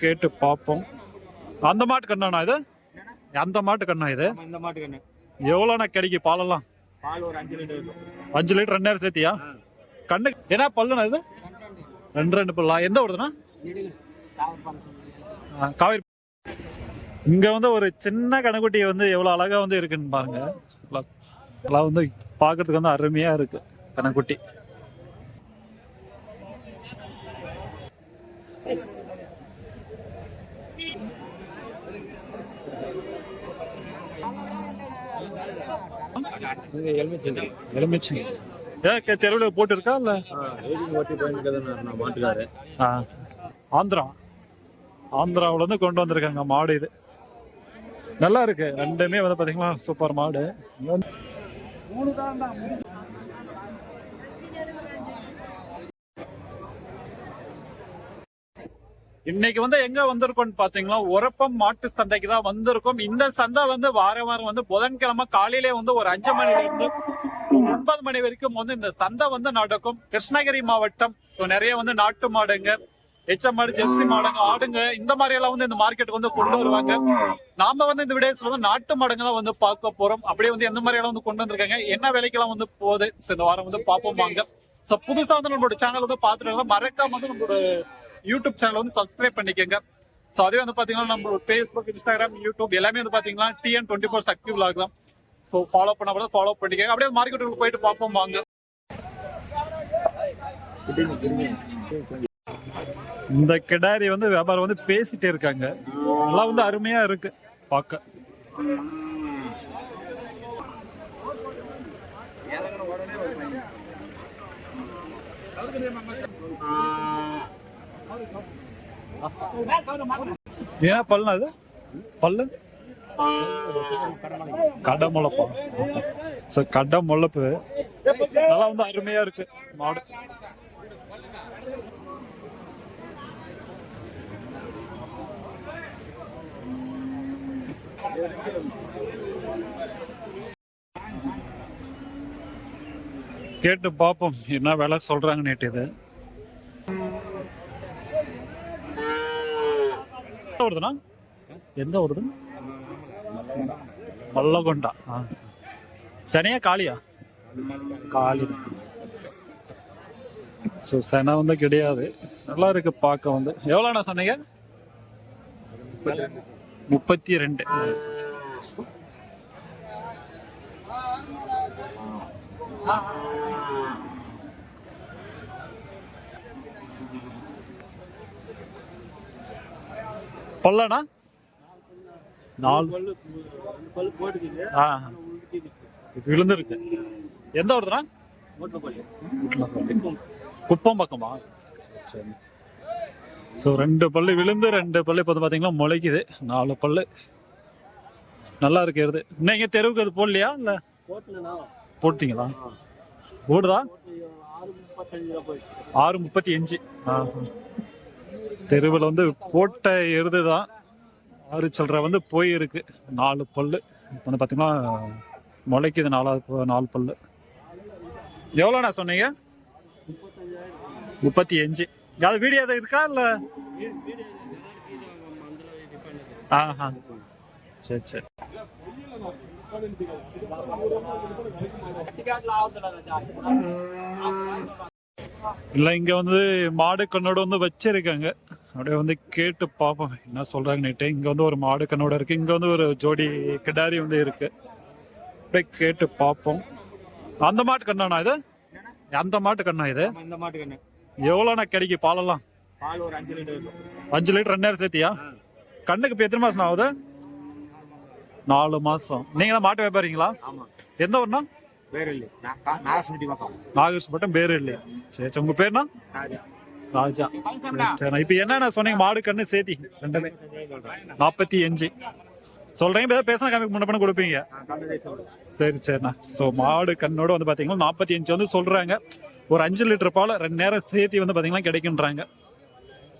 கேட்டு பார்ப்போம். அந்த மாட்டு கண்ணாண்ணா இது? அந்த மாட்டு கண்ணா இது? இந்த மாட்டு கண்ணு. எவ்வளோண்ணா கிடைக்கும் பாலெல்லாம்? பால் ஒரு அஞ்சு லிட்டர் அஞ்சு லிட்டர் ரெண்டாயிரம் சேர்த்தியா? கண்ணு என்ன பல்லுண்ணா இது? ரெண்டு ரெண்டு பல்லா. எந்த ஊருதுண்ணா? காவேரி. இங்க வந்து ஒரு சின்ன கணக்குட்டி வந்து எவ்வளவு அழகா வந்து இருக்குன்னு பாருங்க. எல்லாம் வந்து பார்க்கிறதுக்கு வந்து அருமையா இருக்கு கணக்குட்டி எலுமிச்சு ஏன் தெருவில் போட்டு இருக்கா இல்ல ஆ. ஆந்திரா. ஆந்திராவுல இருந்து கொண்டு வந்திருக்காங்க மாடு இது. நல்லா இருக்கு. ரெண்டுமே வந்து பாத்தீங்கன்னா சூப்பர் மாடு இங்க வந்து- இன்னைக்கு வந்து எங்க வந்திருக்கோம்னு பாத்தீங்கன்னா உரப்பம் மாட்டு சந்தைக்கு தான் வந்திருக்கோம். இந்த சந்தை வந்து வார வாரம் வந்து புதன்கிழமை காலையிலே வந்து ஒரு அஞ்சு மணில இருந்து ஒரு ஒன்பது மணி வரைக்கும் வந்து இந்த சந்தை வந்து நடக்கும். கிருஷ்ணகிரி மாவட்டம். சோ நிறைய வந்து நாட்டு மாடுங்க எச்ச மாடு ஜெர்சி மாடுங்க ஆடுங்க இந்த மாதிரி எல்லாம் வந்து இந்த மார்க்கெட்டுக்கு வந்து கொண்டு வருவாங்க. நாம வந்து இந்த விடயத்துல வந்து நாட்டு மாடுங்க தான் வந்து பார்க்க போறோம். அப்படியே வந்து எந்த மாதிரி எல்லாம் வந்து கொண்டு வந்திருக்காங்க என்ன விலைக்கெல்லாம் வந்து போகுது? இந்த வாரம் வந்து பார்ப்போம் வாங்க. சோ புதுசா வந்து நம்மளோட சேனல் வந்து பார்த்துட்டு மறக்காம வந்து நம்மளோட யூடியூப் சேனல் வந்து சப்ஸ்கிரைப் பண்ணிக்கோங்க. ஸோ அதே வந்து பாத்தீங்கன்னா நம்மளோட ஃபேஸ்புக் இன்ஸ்டாகிராம் யூடியூப் எல்லாமே வந்து பாத்தீங்கன்னா TN twenty four Sakthi vlog தான் ஸோ ஃபாலோ பண்ண கூட ஃபாலோ பண்ணிக்கோங்க. அப்படியே மார்க்கெட்டுக்கு போயிட்டு பார்ப்போம் வாங்க. இந்த கிடாரி வந்து வியாபாரம் வந்து பேசிட்டே இருக்காங்க. நல்லா வந்து அருமையா இருக்கு. பார்க்க. ஏன் பல்லுனா அது பல்லு? கடை முளைப்பா. ஸோ கடை முளைப்பு. நல்லா வந்து அருமையா இருக்கு. மாடு. கேட்டு பார்ப்போம். என்ன வேலை சொல்றாங்க நேற்று இது? எந்த வருதுண்ணா எந்த வருது மல்லகொண்டா. ஆ. காளியா? காளி ஸோ செனை வந்து கிடையாது. நல்லா இருக்கு பார்க்க வந்து. எவ்வளோண்ணா சொன்னீங்க? முப்பத்தி ரெண்டு. பல்லண்ணா நாலு. பல் போட்டுக்குது. ஆ. விழுந்திருக்கு. எந்த வருதுண்ணா குப்பம். பக்கமா? சரி. ஸோ ரெண்டு பல்லு விழுந்து ரெண்டு பல்லு இப்போ பார்த்தீங்கன்னா முளைக்குது. நாலு பல்லு. நல்லா இருக்கு எருது நீங்க தெருவுக்கு அது போடலையா? இல்லை? போட்டீங்களா? ஓடுதா? ஆறு முப்பத்தி அஞ்சு. தெருவில் வந்து போட்ட எருது தான். ஆறு சில்லற வந்து போயிருக்கு. நாலு பல்லு. இப்போ வந்து பார்த்தீங்கன்னா முளைக்குது நாலாவது நாலு பல்லு. எவ்வளோண்ணா சொன்னீங்க? முப்பத்தி அஞ்சு. அது வீடியோ எதுவும் இருக்கா இல்லை? ஆஹா. சரி சரி. இல்லை இங்கே வந்து மாடு கண்ணோடு வந்து வச்சிருக்காங்க. அப்படியே வந்து கேட்டு பார்ப்போம். என்ன சொல்கிறாங்க நேற்று இங்கே வந்து ஒரு மாடு கண்ணோட இருக்குது இங்கே வந்து ஒரு ஜோடி கிடாரி வந்து இருக்குது அப்படியே கேட்டு பார்ப்போம். அந்த மாட்டு கண்ணாண்ணா இது? அந்த மாட்டு கண்ணா இது? இந்த மாட்டு கண்ணு. எவ்வளோண்ணா கிடைக்கும் பாலெல்லாம்? பால் ஒரு அஞ்சு லிட்டர் அஞ்சு லிட்டர் ரெண்டாயிரம் சேர்த்தியா? கண்ணுக்கு இப்போ எத்தனை மாதம் ஆகுது? நாலு மாதம் நீங்கள் தான் மாட்டு வியாபாரிங்களா? எந்த ஊர்னா வேற இல்லை நாகசுமட்டி பக்கம். நாகேஷ்பட்டம் பேர் இல்லையா சரி சரி. உங்கள் பேர்னா ராஜா. ராஜா சரி இப்போ என்னென்ன சொன்னீங்க? மாடு கண்ணு சேர்த்தி ரெண்டுமே. நாற்பத்தி அஞ்சு சொல்றீங்க ஏதாவது பேசினா கம்மி முன்ன பண்ண கொடுப்பீங்க. சரி சரிண்ணா ஸோ மாடு கண்ணோட வந்து பார்த்தீங்கன்னா நாற்பத்தி அஞ்சு வந்து சொல்றாங்க. ஒரு அஞ்சு லிட்டர் பால் ரெண்டு நேரம் சேர்த்தி வந்து பார்த்தீங்கன்னா கிடைக்குன்றாங்க.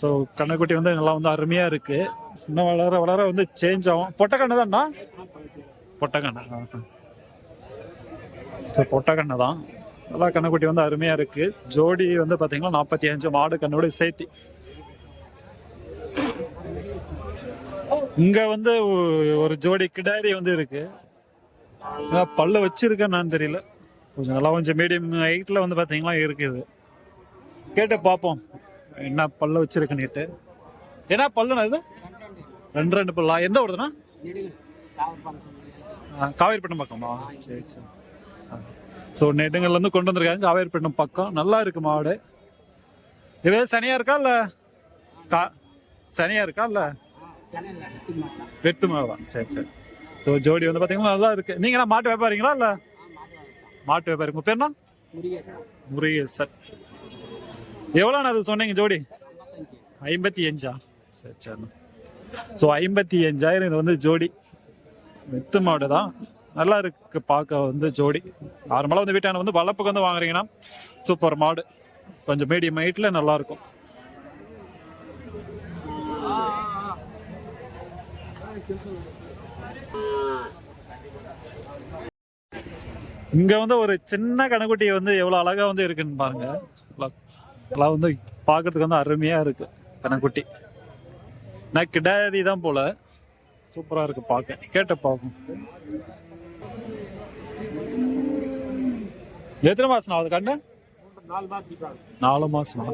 ஸோ கண்ணுக்குட்டி வந்து நல்லா வந்து அருமையா இருக்கு. இன்னும் வளர வளர வந்து சேஞ்ச் ஆகும். பொட்டக்கண்ணு தான்ண்ணா? பொட்டக்கண்ணு. ஸோ பொட்டக்கண்ணு தான். நல்லா கண்ணுக்குட்டி வந்து அருமையா இருக்கு. ஜோடி வந்து பார்த்தீங்கன்னா நாற்பத்தி அஞ்சு மாடு கண்ணோட சேர்த்தி இங்க வந்து ஒரு ஜோடி கிடாரி வந்து இருக்கு. ஆனா பல்ல வச்சிருக்கேன்னு தெரியல. கொஞ்சம் நல்லா கொஞ்சம் மீடியம் ஹைட்ல வந்து பாத்தீங்கன்னா இருக்குது கேட்டு பார்ப்போம் என்ன பல்ல வச்சிருக்குன்னுட்டு என்ன பல்லுண்ணா இது? ரெண்டு ரெண்டு பல்லா? எந்த ஊருதுண்ணா? ஆ, காவேரிப்பட்டினம் பக்கமா? சரி சரி. ஸோ நெடுங்கல்ல இருந்து கொண்டு வந்திருக்காங்க. காவேரிப்பட்டினம் பக்கம். நல்லா இருக்கு மாடு. இது சனியா இருக்கா இல்ல? கா சனியா இருக்கா இல்ல? வெட்டு மாடு தான் சரி சரி. ஸோ ஜோடி வந்து பார்த்தீங்கன்னா நல்லா இருக்கு. நீங்க மாட்டு வியாபாரிங்களா இல்ல? மாட்டு வியாபாரி. உங்க பேர் என்ன? முருகேசன். எவ்வளோண்ணா அது சொன்னீங்க ஜோடி? ஐம்பத்தி அஞ்சா? சரி சரி. ஸோ ஐம்பத்தி அஞ்சாயிரம் இது வந்து ஜோடி. வெத்து மாடு தான். நல்லா இருக்கு பார்க்க வந்து ஜோடி. நார்மலாக வந்து வீட்டான வந்து வளர்ப்புக்கு வந்து வாங்குறீங்கன்னா சூப்பர் மாடு. கொஞ்சம் மீடியம் ஹைட்டில் நல்லா இருக்கும். இங்க வந்து ஒரு சின்ன கணக்குட்டி வந்து எவ்வளவு அழகா வந்து இருக்குன்னு பாருங்க. நல்லா- வந்து பார்க்கறதுக்கு வந்து அருமையா இருக்கு கணக்குட்டி நான் கிடாரி தான் போல. சூப்பரா இருக்கு பார்க்க. கேட்ட பார்க்கும் எத்தனை மாசம் ஆகுது கண்ணு? நாலு மாசம் மாசமா?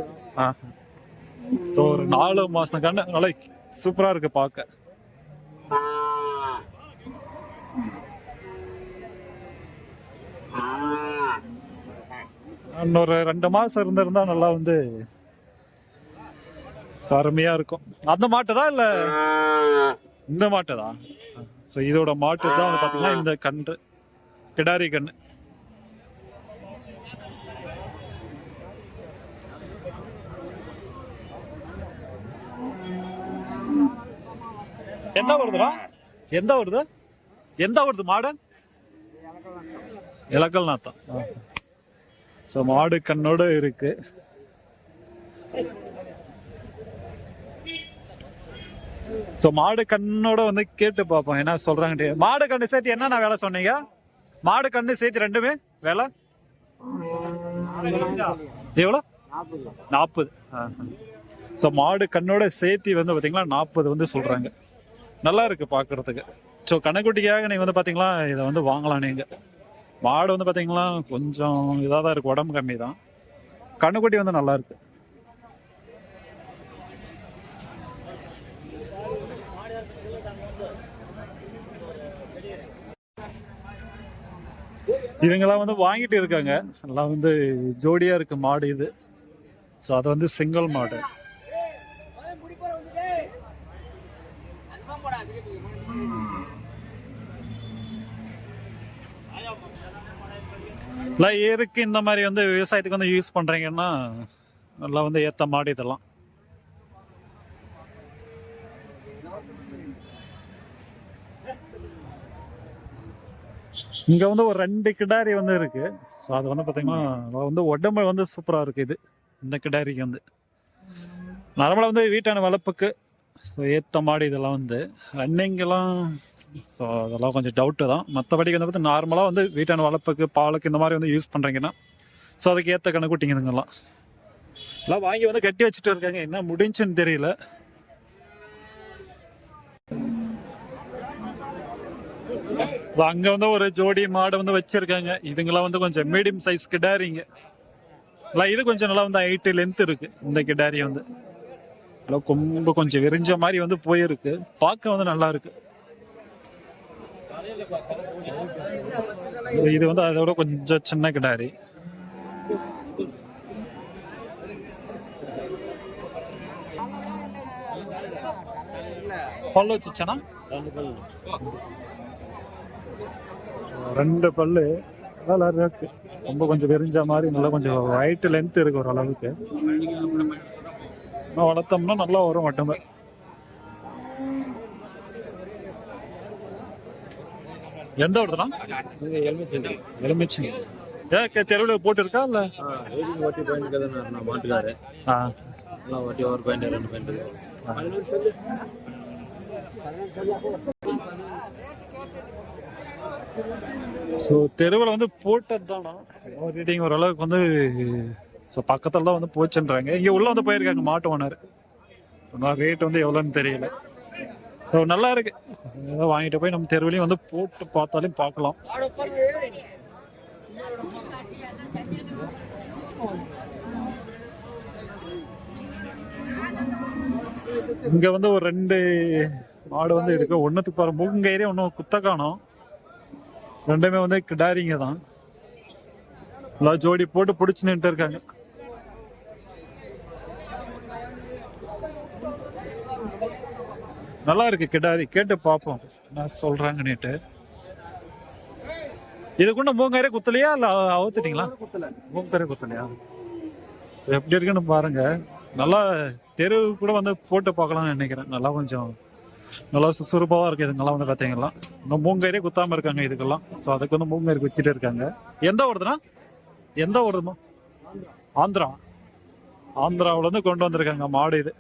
ஸோ ஒரு நாலு மாசம் கண்ணு. நல்லா சூப்பரா இருக்கு பார்க்க. இன்னொரு ரெண்டு மாசம் இருந்திருந்தா நல்லா வந்து அருமையா இருக்கும். அந்த மாட்டு தான் இல்ல? இந்த மாட்டு தான் ஸோ இதோட மாட்டு தான் வந்து பாத்தீங்கன்னா இந்த கன்று. கிடாரி கன்று. எந்த வருதுடா? எந்த வருது? எந்த வருது மாடு? இலக்கல் நாத்தம். ஸோ மாடு கண்ணோட இருக்கு. ஸோ மாடு கண்ணோட வந்து கேட்டு பார்ப்போம். என்ன சொல்றாங்க மாடு கண்ணு சேர்த்து என்னென்ன வேலை சொன்னீங்க? மாடு கண்ணு சேர்த்து ரெண்டுமே வேலை? எவ்வளோ? நாற்பது. ஸோ மாடு கண்ணோட சேர்த்தி வந்து பார்த்தீங்களா நாற்பது வந்து சொல்றாங்க. நல்லா இருக்கு பார்க்கறதுக்கு. ஸோ கணக்குட்டிக்காக நீங்கள் வந்து பார்த்தீங்களா இதை வந்து வாங்கலாம் நீங்கள் மாடு வந்து பார்த்தீங்களா கொஞ்சம் இதாக தான் இருக்குது உடம்பு கம்மி தான் கண்ணுக்குட்டி வந்து நல்லா இருக்குது இதுங்கெல்லாம் வந்து வாங்கிட்டு இருக்காங்க. எல்லாம் வந்து ஜோடியா இருக்கு மாடு இது. ஸோ அது வந்து சிங்கிள் மாடு. இல்லை ஏருக்கு இந்த மாதிரி வந்து விவசாயத்துக்கு வந்து யூஸ் பண்றீங்கன்னா நல்லா வந்து ஏத்த மாடு இதெல்லாம். இங்க வந்து ஒரு ரெண்டு கிடாரி வந்து இருக்கு. ஸோ அது வந்து பார்த்திங்கன்னா வந்து உடம்பு வந்து சூப்பராக இருக்கு இது. இந்த கிடாரிக்கு வந்து. நார்மலாக வந்து வீட்டான வளர்ப்புக்கு ஸோ ஏத்த மாடி இதெல்லாம் வந்து ரன்னிங்கெல்லாம் ஸோ அதெல்லாம் கொஞ்சம் டவுட்டு தான். மற்றபடிக்கு வந்து பார்த்து நார்மலாக வந்து வீட்டான வளர்ப்புக்கு பாலுக்கு இந்த மாதிரி வந்து யூஸ் பண்ணுறீங்கன்னா ஸோ அதுக்கு ஏற்ற கணக்குட்டிங்க இதுங்கெல்லாம் எல்லாம் வாங்கி வந்து கட்டி வச்சுட்டு இருக்காங்க. என்ன முடிஞ்சுன்னு தெரியல. அங்க வந்து ஒரு ஜோடி மாடு வந்து வச்சிருக்காங்க. இதுங்களாம் வந்து கொஞ்சம் மீடியம் சைஸ் கிடாரிங்க இல்லை இது கொஞ்சம் நல்லா வந்து ஹைட்டு லென்த் இருக்கு. இந்த கிடாரி வந்து. நல்லா கொம்பு கொஞ்சம் விரிஞ்ச மாதிரி வந்து போயிருக்கு. பார்க்க வந்து நல்லா இருக்கு. இது வந்து அதோட கொஞ்சம் சின்ன கிடாரி பல்லு வச்சுச்சனா ரெண்டு பல்லு. நல்லா இருக்கு. ரொம்ப கொஞ்சம் விரிஞ்ச மாதிரி நல்லா கொஞ்சம் ஹைட் லென்த் இருக்கு ஓரளவுக்கு இன்னும் வளர்த்தோம்னா நல்லா வரும் மட்டுமே. எந்த வருதுனா எலுமிச்சை ஏன் தெருவில் போட்டு இருக்கா இல்ல ஏடிக்கு வட்டி பாயிண்ட் நான். மாட்டுக்காரு. ஆ. எல்லாம் வட்டி ஒரு பாயிண்ட் ரெண்டு பாயிண்ட் ஸோ தெருவில் வந்து போட்டது தானா ரீடிங் ஓரளவுக்கு வந்து ஸோ பக்கத்தில் தான் வந்து போச்சுன்றாங்க. இங்கே உள்ளே வந்து போயிருக்காங்க மாட்டு ஓனர். ரேட் வந்து எவ்வளோன்னு தெரியல. ஸோ நல்லா இருக்கு. ஏதோ வாங்கிட்டு போய் நம்ம தெருவிலையும் வந்து போட்டு பார்த்தாலும் பார்க்கலாம். இங்க வந்து ஒரு ரெண்டு மாடு வந்து இருக்கு. ஒன்னுத்துக்கு பாரு மூங்க ஏரியா ஒன்னும் குத்த காணும் ரெண்டுமே வந்து கிடாரிங்க தான். நல்லா ஜோடி போட்டு பிடிச்சு நின்றுட்டு இருக்காங்க. நல்லா இருக்கு கிடாரி. கேட்டு பார்ப்போம் என்ன சொல்றாங்கன்னுட்டு. கூட மூங்காரையே குத்தலையா இல்ல அவுத்துட்டீங்களா மூங்கரே குத்தலையா? சரி, எப்படி இருக்குன்னு பாருங்க. நல்லா தெரு கூட வந்து போட்டு பார்க்கலாம்னு நினைக்கிறேன். நல்லா கொஞ்சம் நல்லா சுறுசுறுப்பாக இருக்குது இதுங்கெல்லாம் வந்து பார்த்தீங்களா இன்னும் மூங்கயிரே குத்தாமல் இருக்காங்க இதுக்கெல்லாம். ஸோ அதுக்கு வந்து மூங்கயிறு குச்சிட்டு இருக்காங்க. எந்த ஊருதுண்ணா? எந்த ஊர்துமா ஆந்திரா. ஆந்திராவில் இருந்து கொண்டு வந்திருக்காங்க மாடு இது.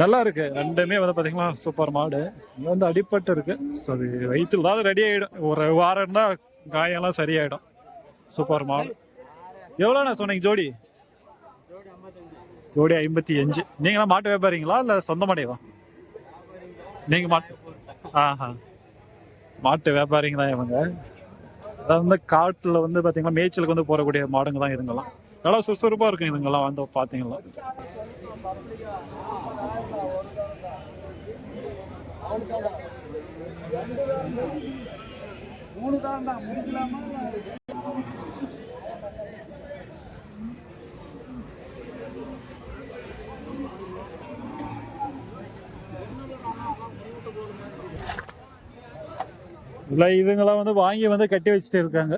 நல்லா இருக்கு. ரெண்டுமே வந்து பாத்தீங்கன்னா சூப்பர் மாடு. இது வந்து அடிப்பட்டு இருக்கு. ஸோ அது வயிற்றுல தான் ரெடி ஆகிடும் ஒரு வாரம் இருந்தால் காயெல்லாம் சரியாயிடும். சூப்பர் மாடு. எவ்வளோண்ணா சொன்னீங்க ஜோடி? ஜோடி ஐம்பத்தி அஞ்சு நீங்களாம் மாட்டு வியாபாரிங்களா இல்லை சொந்த மாடேவா? நீங்க மாட்டு ஆஹா. மாட்டு வியாபாரிங்க தான் இவங்க. அதாவது வந்து காட்டுல வந்து பாத்தீங்கன்னா மேய்ச்சலுக்கு வந்து போறக்கூடிய மாடுங்க தான் இதுங்கெல்லாம். நல்லா சுறுசுறுப்பா இருக்கும் இதுங்கெல்லாம் வந்து பாத்தீங்களா இல்லை இதுங்கெல்லாம் வந்து வாங்கி வந்து கட்டி வச்சுட்டு இருக்காங்க.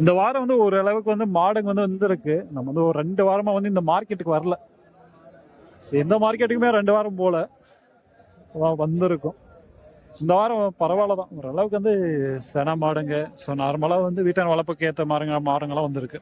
இந்த வாரம் வந்து ஓரளவுக்கு வந்து மாடுங்க வந்து வந்திருக்கு. நம்ம வந்து ஒரு ரெண்டு வாரமாக வந்து இந்த மார்க்கெட்டுக்கு வரல. சரி, எந்த மார்க்கெட்டுக்குமே ரெண்டு வாரம் போல வந்திருக்கும். இந்த வாரம் பரவாயில்ல தான். ஓரளவுக்கு வந்து சென மாடுங்க. ஸோ நார்மலாக வந்து வீட்டான வளர்ப்புக்கு ஏற்ற மாடுங்க மாடுங்களாம் வந்திருக்கு.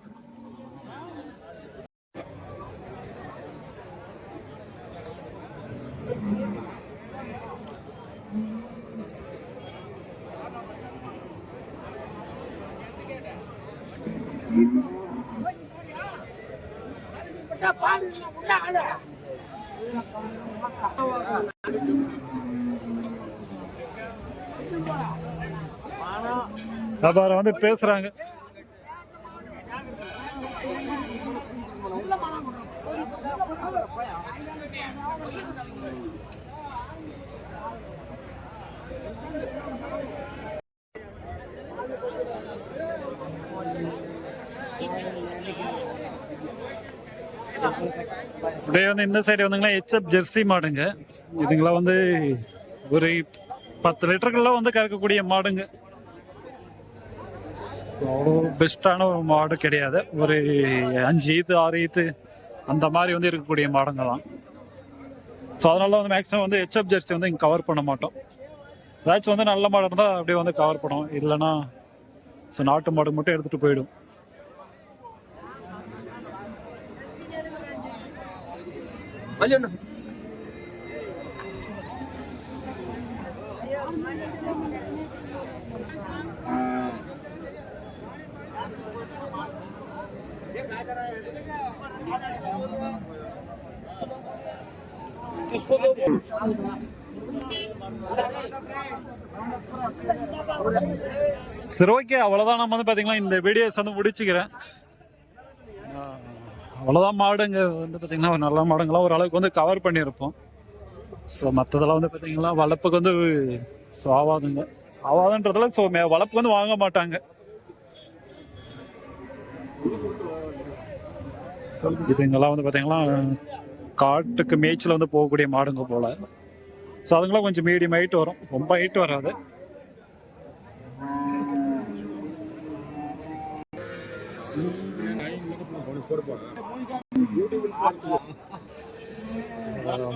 வியாபாரம் வந்து பேசுறாங்க. அப்படியே வந்து இந்த சைடு வந்துங்களா ஹெச்எப் ஜெர்சி மாடுங்க. இதுங்களா வந்து ஒரு பத்து லிட்டருக்குள்ள வந்து கறக்கக்கூடிய மாடுங்க. அவ்வளோ பெஸ்ட்டான ஒரு மாடு கிடையாது. ஒரு அஞ்சு ஈத்து ஆறு ஈத்து அந்த மாதிரி வந்து இருக்கக்கூடிய மாடுங்க தான் ஸோ அதனால வந்து மேக்ஸிமம் வந்து ஹெச்எப் ஜெர்சி வந்து இங்கே கவர் பண்ண மாட்டோம். ஏதாச்சும் வந்து நல்ல மாடு இருந்தால் அப்படியே வந்து கவர் பண்ணுவோம். இல்லைன்னா ஸோ நாட்டு மாடு மட்டும் எடுத்துகிட்டு போயிடும். சரி ஓகே அவ்வளோதான் நம்ம வந்து பார்த்தீங்கன்னா இந்த வீடியோஸ் வந்து முடிச்சுக்கிறேன். அவ்வளோதான் மாடுங்க வந்து பார்த்தீங்கன்னா ஒரு நல்ல மாடுங்களாம் ஓரளவுக்கு வந்து கவர் பண்ணியிருப்போம். ஸோ மற்றதெல்லாம் வந்து பார்த்தீங்கன்னா வளர்ப்புக்கு வந்து ஸோ ஆவாதுங்க. ஆவாதுன்றதுல ஸோ வளர்ப்புக்கு வந்து வாங்க மாட்டாங்க. இதுங்கெல்லாம் வந்து பார்த்தீங்கன்னா காட்டுக்கு மேய்ச்சல் வந்து போகக்கூடிய மாடுங்க போல். ஸோ அதுங்களாம் கொஞ்சம் மீடியம் ஹைட் வரும். ரொம்ப ஹைட் வராது.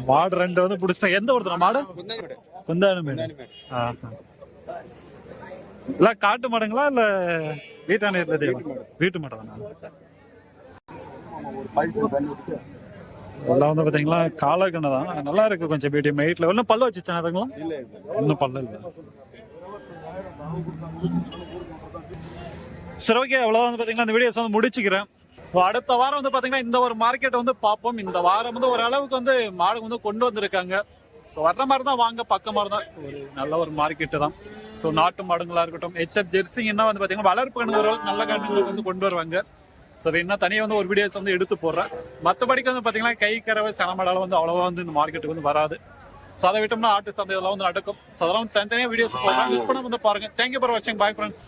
மாடு ரெண்டு வந்து பிடிச்சிட்டேன் எந்த ஒருத்தர் மாடு? குந்தாணி மேடு ஆஹா. இல்ல காட்டு மாடுங்களா இல்ல வீட்டான இருந்ததே வீட்டு மாடு. தானா எல்லாம் வந்து பாத்தீங்களா காலக்கண்ணு தான் நல்லா இருக்கு கொஞ்சம் மீடியம் ஹைட்ல இன்னும் பல்லு வச்சுச்சானே அதுங்களா இன்னும் பல்லு இல்லை. சரி ஓகே அவ்வளோதான் வந்து பார்த்தீங்கன்னா இந்த வீடியோஸ் வந்து முடிச்சுக்கிறேன். ஸோ அடுத்த வாரம் வந்து பார்த்தீங்கன்னா இந்த ஒரு மார்க்கெட்டை வந்து பார்ப்போம். இந்த வாரம் வந்து ஓரளவுக்கு வந்து மாடு வந்து கொண்டு வந்திருக்காங்க. ஸோ வர்ற மாதிரி தான் வாங்க பக்கமா தான் ஒரு நல்ல ஒரு மார்க்கெட்டு தான். ஸோ நாட்டு மாடுங்களாக இருக்கட்டும் ஹெச்எஃப் ஜெர்சிங்கன்னா வந்து பார்த்தீங்கன்னா வளர்ப்பு கண்ணுகள் நல்ல கண்ணுங்களுக்கு வந்து கொண்டு வருவாங்க. ஸோ என்ன தனியாக வந்து ஒரு வீடியோஸ் வந்து எடுத்து போடுறேன். மற்றபடிக்கு வந்து பார்த்தீங்கன்னா கை கறவை சனமடால வந்து அவ்வளோவா வந்து இந்த மார்க்கெட்டுக்கு வந்து வராது. ஸோ அதை விட்டோம்னா ஆட்டு சந்தை இதெல்லாம் வந்து நடக்கும். ஸோ அதெல்லாம் வந்து தனித்தனியாக வீடியோஸ் போடுறேன். மிஸ் பண்ண வந்து பாருங்க. தேங்க்யூ ஃபார் வாட்சிங் பாய் ஃப்ரெண்ட்ஸ்